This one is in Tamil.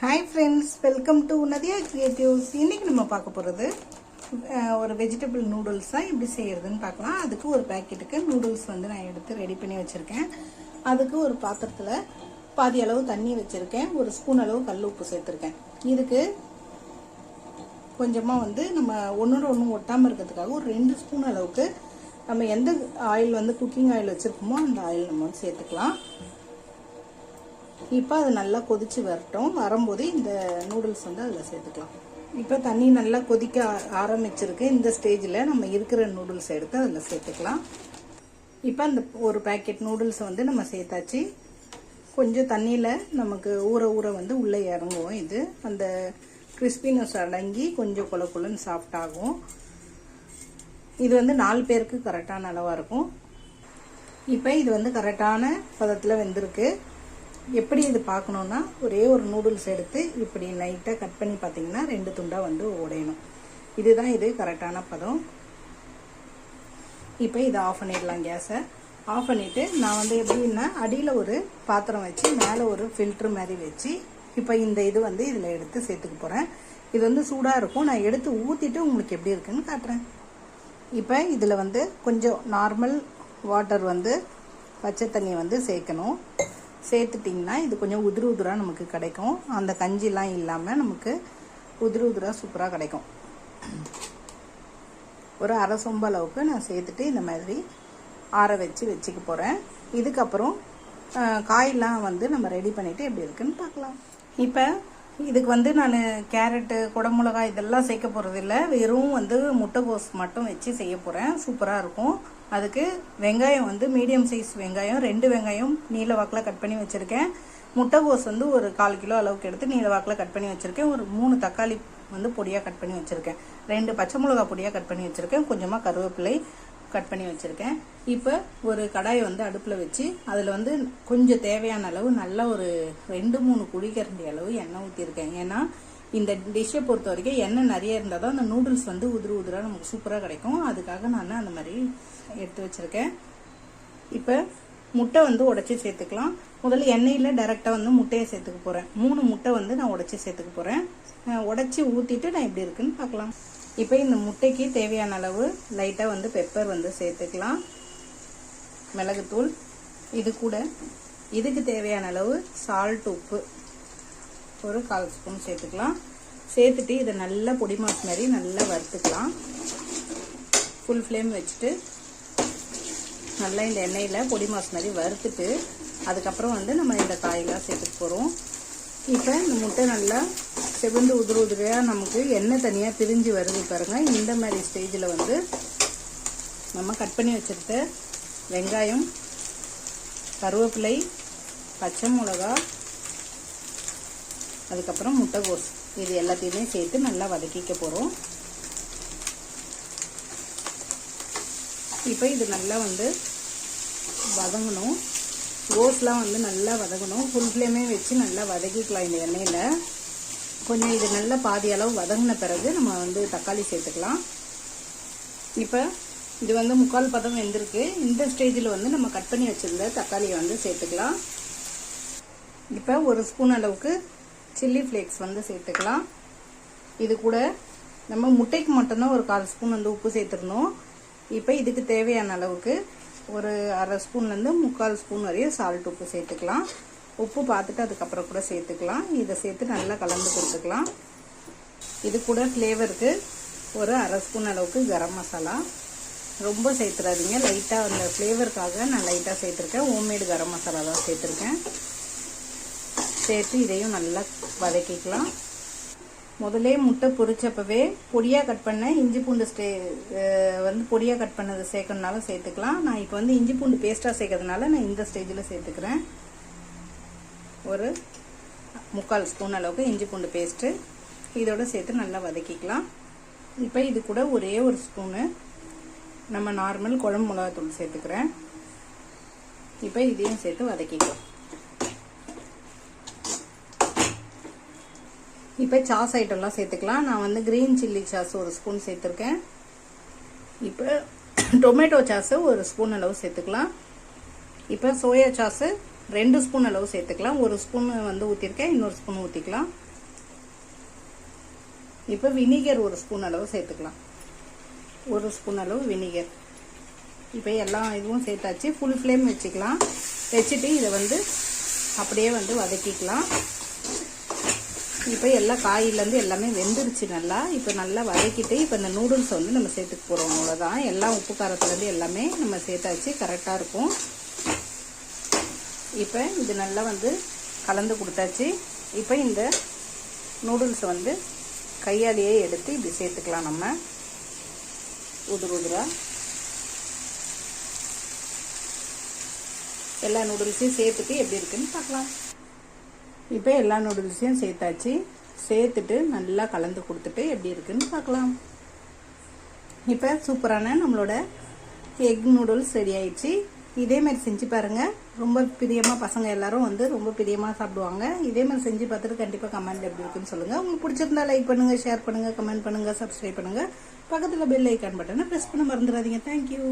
Hi friends welcome to Nadiya creatives இன்னைக்கு நம்ம பார்க்க போகிறது ஒரு வெஜிடபிள் நூடுல்ஸ் தான் எப்படி செய்கிறதுன்னு பார்க்கலாம். அதுக்கு ஒரு பேக்கெட்டுக்கு நூடுல்ஸ் வந்து நான் எடுத்து ரெடி பண்ணி வச்சுருக்கேன். அதுக்கு ஒரு பாத்திரத்தில் பாதி அளவு தண்ணி வச்சுருக்கேன். ஒரு ஸ்பூன் அளவு கல் உப்பு சேர்த்துருக்கேன். இதுக்கு கொஞ்சமாக வந்து நம்ம ஒன்றோட ஒன்று ஒட்டாமல் இருக்கிறதுக்காக ஒரு ரெண்டு ஸ்பூன் அளவுக்கு நம்ம எந்த ஆயில் வந்து குக்கிங் ஆயில் வச்சுருக்கோமோ அந்த ஆயில் நம்ம வந்து சேர்த்துக்கலாம். இப்போ அது நல்லா கொதித்து வரட்டும். வரும்போது இந்த நூடுல்ஸ் வந்து அதில் சேர்த்துக்கலாம். இப்போ தண்ணி நல்லா கொதிக்க ஆ- ஆரம்பிச்சிருக்கு. இந்த ஸ்டேஜில் நம்ம இருக்கிற நூடுல்ஸ் எடுத்து அதில் சேர்த்துக்கலாம். இப்போ அந்த ஒரு பேக்கெட் நூடுல்ஸை வந்து நம்ம சேர்த்தாச்சு. கொஞ்சம் தண்ணியில் நமக்கு ஊற ஊற வந்து உள்ளே இறங்குவோம் இது. அந்த கிறிஸ்பினஸ் அடங்கி கொஞ்சம் கொல குலன்னு சாஃப்ட் ஆகும். இது வந்து நாலு பேருக்கு கரெக்டான அளவாக இருக்கும். இப்போ இது வந்து கரெக்டான பதத்தில் வெந்திருக்கு. எப்படி இது பார்க்கணுன்னா ஒரே ஒரு நூடுல்ஸ் எடுத்து இப்படி லைட்டாக கட் பண்ணி பார்த்தீங்கன்னா ரெண்டு துண்டாக வந்து உடையணும் இதுதான் இது கரெக்டான பதம். இப்போ இதை ஆஃப் பண்ணிடலாம் கேஸை ஆஃப் பண்ணிவிட்டு நான் வந்து எப்படின்னா அடியில் ஒரு பாத்திரம் வச்சு மேலே ஒரு ஃபில்ட்ரு மாதிரி வச்சு இப்போ இந்த இது வந்து இதில் எடுத்து சேர்த்துக்க போகிறேன் இது வந்து சூடாக இருக்கும். நான் எடுத்து ஊற்றிட்டு உங்களுக்கு எப்படி இருக்குன்னு காட்டுறேன். இப்போ இதில் வந்து கொஞ்சம் நார்மல் வாட்டர் வந்து பச்சை தண்ணி வந்து சேர்க்கணும். சேர்த்துட்டிங்கன்னா இது கொஞ்சம் உதிரு உதிராக நமக்கு கிடைக்கும். அந்த கஞ்சிலாம் இல்லாமல் நமக்கு உதிரு உதிராக சூப்பராக கிடைக்கும். ஒரு அரை சொம்ப அளவுக்கு நான் சேர்த்துட்டு இந்த மாதிரி ஆற வச்சு வச்சுக்க போகிறேன் இதுக்கப்புறம் காயெல்லாம் வந்து நம்ம ரெடி பண்ணிவிட்டு எப்படி இருக்குன்னு பார்க்கலாம். இப்போ இதுக்கு வந்து நான் கேரட்டு குடமிளகாய் இதெல்லாம் சேர்க்க போகிறதில்ல வெறும் வந்து முட்டைகோஸ் மட்டும் வச்சு செய்ய போகிறேன் சூப்பராக இருக்கும். அதுக்கு வெங்காயம் வந்து மீடியம் சைஸ் வெங்காயம் ரெண்டு வெங்காயம் நீல வாக்கில் கட் பண்ணி வச்சுருக்கேன். முட்டைகோஸ் வந்து ஒரு கால் கிலோ அளவுக்கு எடுத்து நீல வாக்கில் கட் பண்ணி வச்சுருக்கேன். ஒரு மூணு தக்காளி வந்து பொடியாக கட் பண்ணி வச்சுருக்கேன். ரெண்டு பச்சை மிளகா பொடியாக கட் பண்ணி வச்சுருக்கேன். கொஞ்சமாக கருவேப்பிலை கட் பண்ணி வச்சுருக்கேன். இப்போ ஒரு கடாயை வந்து அடுப்பில் வச்சு அதில் வந்து கொஞ்சம் தேவையான அளவு நல்ல ஒரு ரெண்டு மூணு குழிக்கரண்டி அளவு எண்ணெய் ஊற்றிருக்கேன் ஏன்னா இந்த டிஷ்ஷை பொறுத்த வரைக்கும் எண்ணெய் நிறைய இருந்தால் தான் அந்த நூடுல்ஸ் வந்து உதிரு உதிராக நமக்கு சூப்பராக கிடைக்கும். அதுக்காக நான் அந்த மாதிரி எடுத்து வச்சுருக்கேன். இப்போ முட்டை வந்து உடச்சி சேர்த்துக்கலாம். முதல்ல எண்ணெயில் டேரெக்டாக வந்து முட்டையை சேர்த்துக்க போகிறேன் மூணு முட்டை வந்து நான் உடச்சி சேர்த்துக்க போகிறேன் உடச்சி ஊற்றிட்டு நான் எப்படி இருக்குன்னு பார்க்கலாம். இப்போ இந்த முட்டைக்கு தேவையான அளவு லைட்டாக வந்து பெப்பர் வந்து சேர்த்துக்கலாம். மிளகுத்தூள் இது கூட. இதுக்கு தேவையான அளவு சால்ட் உப்பு. ஒரு கால் ஸ்பூன் சேர்த்துக்கலாம். சேர்த்துட்டு இதை நல்லா பொடி மாஸ் மாதிரி நல்லா வறுத்துக்கலாம். ஃபுல் ஃப்ளேம் வச்சுட்டு நல்லா இந்த எண்ணெயில் பொடி மாஸ் மாதிரி வறுத்துட்டு அதுக்கப்புறம் வந்து நம்ம இந்த காயெல்லாம் சேர்த்துட்டு போகிறோம் இப்போ இந்த முட்டை நல்லா செவந்து உதிர உதிரையாக நமக்கு எண்ணெய் தனியாக பிரிஞ்சு வருது பாருங்கள் இந்த மாதிரி ஸ்டேஜில் வந்து நம்ம கட் பண்ணி வச்சுருக்க வெங்காயம் கருவேப்பிலை பச்சை மிளகா அதுக்கப்புறம் முட்டைகோஸ். இது எல்லாத்தையுமே சேர்த்து நல்லா வதக்கிக்க போகிறோம் இப்போ இது நல்லா வந்து வதங்கணும். கோஸ்லாம் வந்து நல்லா வதங்கணும். ஃபுல் ஃப்ளேமே வச்சு நல்லா வதக்கிக்கலாம் இந்த எண்ணெயில். கொஞ்சம் இது நல்லா பாதி அளவு வதங்கின பிறகு நம்ம வந்து தக்காளி சேர்த்துக்கலாம். இப்போ இது வந்து முக்கால் பதம் வெந்திருக்கு. இந்த ஸ்டேஜில் வந்து நம்ம கட் பண்ணி வச்சுருந்த தக்காளியை வந்து சேர்த்துக்கலாம். இப்போ ஒரு ஸ்பூன் அளவுக்கு சில்லி ஃப்ளேக்ஸ் வந்து சேர்த்துக்கலாம். இது கூட நம்ம முட்டைக்கு மட்டும்தான் ஒரு கால் ஸ்பூன் வந்து உப்பு சேர்த்துருந்தோம் இப்போ இதுக்கு தேவையான அளவுக்கு ஒரு அரை ஸ்பூன்லேருந்து முக்கால் ஸ்பூன் வரையும் சால்ட் உப்பு சேர்த்துக்கலாம். உப்பு பார்த்துட்டு அதுக்கப்புறம் கூட சேர்த்துக்கலாம். இதை சேர்த்து நல்லா கலந்து கொடுத்துக்கலாம். இது கூட ஃப்ளேவருக்கு ஒரு அரை ஸ்பூன் அளவுக்கு கரம் மசாலா. ரொம்ப சேர்த்துறாதீங்க. லைட்டாக அந்த ஃப்ளேவருக்காக நான் லைட்டாக சேர்த்துருக்கேன். ஹோம்மேடு கரம் மசாலா தான் சேர்த்துருக்கேன். சேர்த்து இதையும் நல்லா வதக்கிக்கலாம். முதலே முட்டை பொரிச்சப்பவே பொடியாக கட் பண்ண இஞ்சி பூண்டு ஸ்டே வந்து பொடியாக கட் பண்ணது சேர்க்கணுனாலும் சேர்த்துக்கலாம். நான் இப்போ வந்து இஞ்சி பூண்டு பேஸ்ட்டாக சேர்க்கறதுனால நான் இந்த ஸ்டேஜில் சேர்த்துக்கிறேன். ஒரு முக்கால் ஸ்பூன் அளவுக்கு இஞ்சி பூண்டு பேஸ்ட்டு இதோட சேர்த்து நல்லா வதக்கிக்கலாம். இப்போ இது கூட ஒரே ஒரு ஸ்பூனு நம்ம நார்மல் குழம்பு மிளகாத்தூள் சேர்த்துக்கிறேன். இப்போ இதையும் சேர்த்து வதக்கிக்கலாம். இப்போ சாஸ் ஐட்டம்லாம் சேர்த்துக்கலாம். நான் வந்து க்ரீன் சில்லி சாஸ் ஒரு ஸ்பூன் சேர்த்துருக்கேன். இப்போ டொமேட்டோ சாஸு ஒரு ஸ்பூன் அளவு சேர்த்துக்கலாம். இப்போ சோயா சாஸு ரெண்டு ஸ்பூன் அளவு சேர்த்துக்கலாம். ஒரு ஸ்பூன் வந்து ஊற்றிருக்கேன் இன்னொரு ஸ்பூன் ஊற்றிக்கலாம் இப்போ வினிகர் ஒரு ஸ்பூன் அளவு சேர்த்துக்கலாம். ஒரு ஸ்பூன் அளவு வினிகர் இப்போ எல்லா இதுவும் சேர்த்தாச்சு. ஃபுல் ஃப்ளேம் வச்சுக்கலாம். வச்சுட்டு இதை வந்து அப்படியே வந்து வதக்கிக்கலாம். இப்போ எல்லா காயிலேருந்து எல்லாமே வெந்துருச்சு நல்லா. இப்போ நல்லா வதக்கிட்டு இப்போ இந்த நூடுல்ஸ் வந்து நம்ம சேர்த்துக்க போகிறோம் அவ்வளோதான் எல்லாம் உப்பு காரத்துலேருந்து எல்லாமே நம்ம சேர்த்தாச்சு. கரெக்டாக இருக்கும். இப்போ இது நல்லா வந்து கலந்து கொடுத்தாச்சு. இப்போ இந்த நூடுல்ஸை வந்து கையாலேயே எடுத்து இப்படி சேர்த்துக்கலாம் நம்ம. உதிர் உதிராக எல்லா நூடுல்ஸையும் சேர்த்துட்டு எப்படி இருக்குன்னு பார்க்கலாம். இப்போ எல்லா நூடுல்ஸையும் சேர்த்தாச்சு. சேர்த்துட்டு நல்லா கலந்து கொடுத்துட்டு எப்படி இருக்குன்னு பார்க்கலாம். இப்போ சூப்பரான நம்மளோட எக் நூடுல்ஸ் ரெடி ஆயிடுச்சு. இதே மாதிரி செஞ்சு பாருங்கள் ரொம்ப பிரியமாக பசங்க எல்லாரும் வந்து ரொம்ப பிரியமாக சாப்பிடுவாங்க. இதே மாதிரி செஞ்சு பார்த்துட்டு கண்டிப்பாக கமெண்ட் எப்படி இருக்குன்னு சொல்லுங்கள் உங்களுக்கு பிடிச்சிருந்தா லைக் பண்ணுங்கள் ஷேர் பண்ணுங்கள் கமெண்ட் பண்ணுங்கள் சப்ஸ்கிரைப் பண்ணுங்கள் பக்கத்தில் பெல் ஐக்கான் பட்டனை ப்ரெஸ் பண்ண மறந்துடாதீங்க. தேங்க்யூ